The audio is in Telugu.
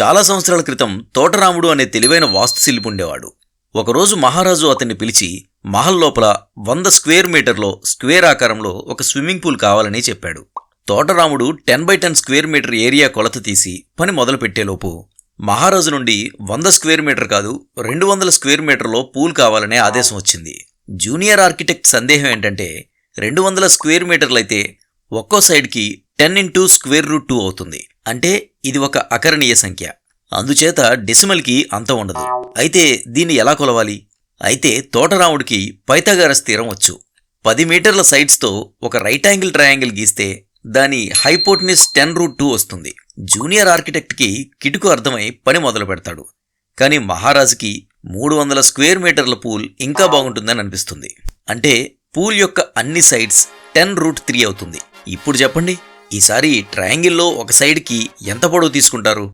చాలా సంవత్సరాల క్రితం తోటరాముడు అనే తెలివైన వాస్తుశిల్పి ఉండేవాడు. ఒకరోజు మహారాజు అతన్ని పిలిచి మహల్ లోపల వంద స్క్వేర్ మీటర్లో స్క్వేర్ ఆకారంలో ఒక స్విమ్మింగ్ పూల్ కావాలని చెప్పాడు. Thotaramudu ten by ten square metre area కొలత తీసి పని మొదలుపెట్టేలోపు మహారాజు నుండి వంద స్క్వేర్ మీటర్ కాదు రెండు వందల స్క్వేర్ మీటర్లో పూల్ కావాలనే ఆదేశం వచ్చింది. జూనియర్ ఆర్కిటెక్ట్ సందేహం ఏంటంటే రెండు వందల స్క్వేర్ మీటర్లైతే ఒక్కో సైడ్కి ten into square root two అవుతుంది. అంటే ఇది ఒక అకరణీయ సంఖ్య. అందుచేత డెసిమల్కి అంత ఉండదు. అయితే దీన్ని ఎలా కొలవాలి? అయితే తోటరాముడికి పైతగారస్ తీరం వచ్చు. పది మీటర్ల సైడ్స్తో ఒక రైట్ యాంగిల్ ట్రయాంగిల్ గీస్తే దాని హైపోట్నిస్ టెన్ రూట్ టూ వస్తుంది. జూనియర్ ఆర్కిటెక్ట్కి కిటుకు అర్థమై పని మొదలు పెడతాడు. కానీ మహారాజుకి మూడు వందల స్క్వేర్ మీటర్ల పూల్ ఇంకా బాగుంటుందని అనిపిస్తుంది. అంటే పూల్ యొక్క అన్ని సైడ్స్ టెన్ రూట్ త్రీ అవుతుంది. ఇప్పుడు చెప్పండి. ఈసారి ట్రయాంగిల్లో ఒక సైడ్కి ఎంత పొడవు తీసుకుంటారు?